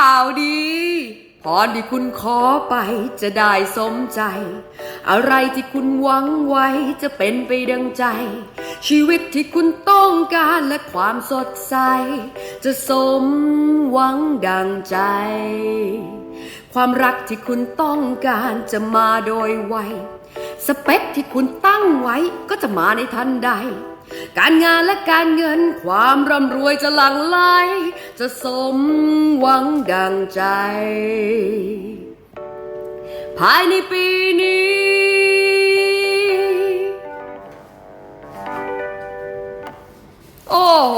ข่าวดีพรที่คุณขอไปจะได้สมใจ อะไรที่คุณหวังไว้จะเป็นไปดังใจ ชีวิตที่คุณต้องการและความสดใส จะสมหวังดังใจ ความรักที่คุณต้องการจะมาโดยไว สเปคที่คุณตั้งไว้ก็จะมาในทันใด การงานและการเงินความร่ำรวยจะหลั่งไหลจะสมหวังดังใจ ภายในปีนี้ โอ้โห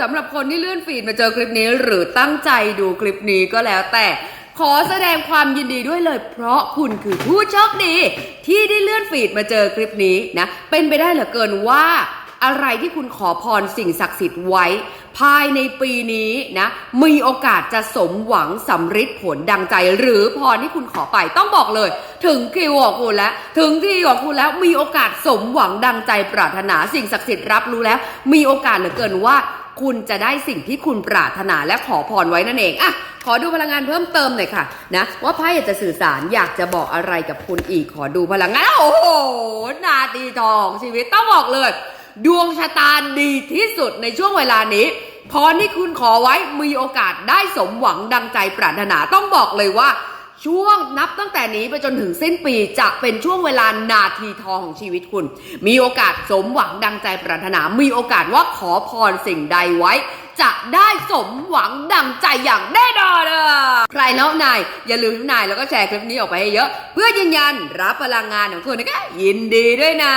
สำหรับคนที่เลื่อนฟีดมาเจอคลิปนี้ หรือตั้งใจดูคลิปนี้ก็แล้วแต่ขอแสดงความยินดีด้วยเลย เพราะคุณคือผู้โชคดี ที่ได้เลื่อนฟีดมาเจอคลิปนี้นะ เป็นไปได้เหลือเกินว่า อะไรที่คุณขอพรสิ่งศักดิ์สิทธิ์ไว้ ภายในปีนี้นะ มีโอกาสจะสมหวังสำฤทธิ์ผลดังใจ หรือพรที่คุณขอไปต้องบอกเลย ถึงคิวของคุณแล้ว ถึงที่ของคุณแล้วมีโอกาสสมหวังดังใจปรารถนาสิ่งศักดิ์สิทธิ์รับรู้แล้ว มีโอกาสเหลือเกินว่าคุณจะได้สิ่งที่คุณปรารถนาและขอพรไว้นั่นเองอะขอดูพลังงานเพิ่มเติมหน่อยค่ะนะว่าไพ่อยากจะสื่อสารอยากจะบอกอะไรกับคุณอีก ขอดูพลังงาน โอ้โห นาทีทองชีวิตต้องบอกเลย ดวงชะตาดีที่สุดในช่วงเวลานี้พรที่คุณขอไว้มีโอกาสได้สมหวังดังใจปรารถนาต้องบอกเลยว่า ช่วงนับตั้งแต่นี้ไปจนถึงสิ้นปีจะเป็นช่วงเวลานาทีทองของชีวิตคุณ มีโอกาสสมหวังดังใจปรารถนา มีโอกาสว่าขอพรสิ่งใดไว้ จะได้สมหวังดังใจอย่างแน่นอนใครแล้วนายอย่าลืมนายแล้วก็แชร์คลิปนี้ออกไปให้เยอะ เพื่อยืนยันรับพลังงานของคุณนะคะยินดีด้วยนะ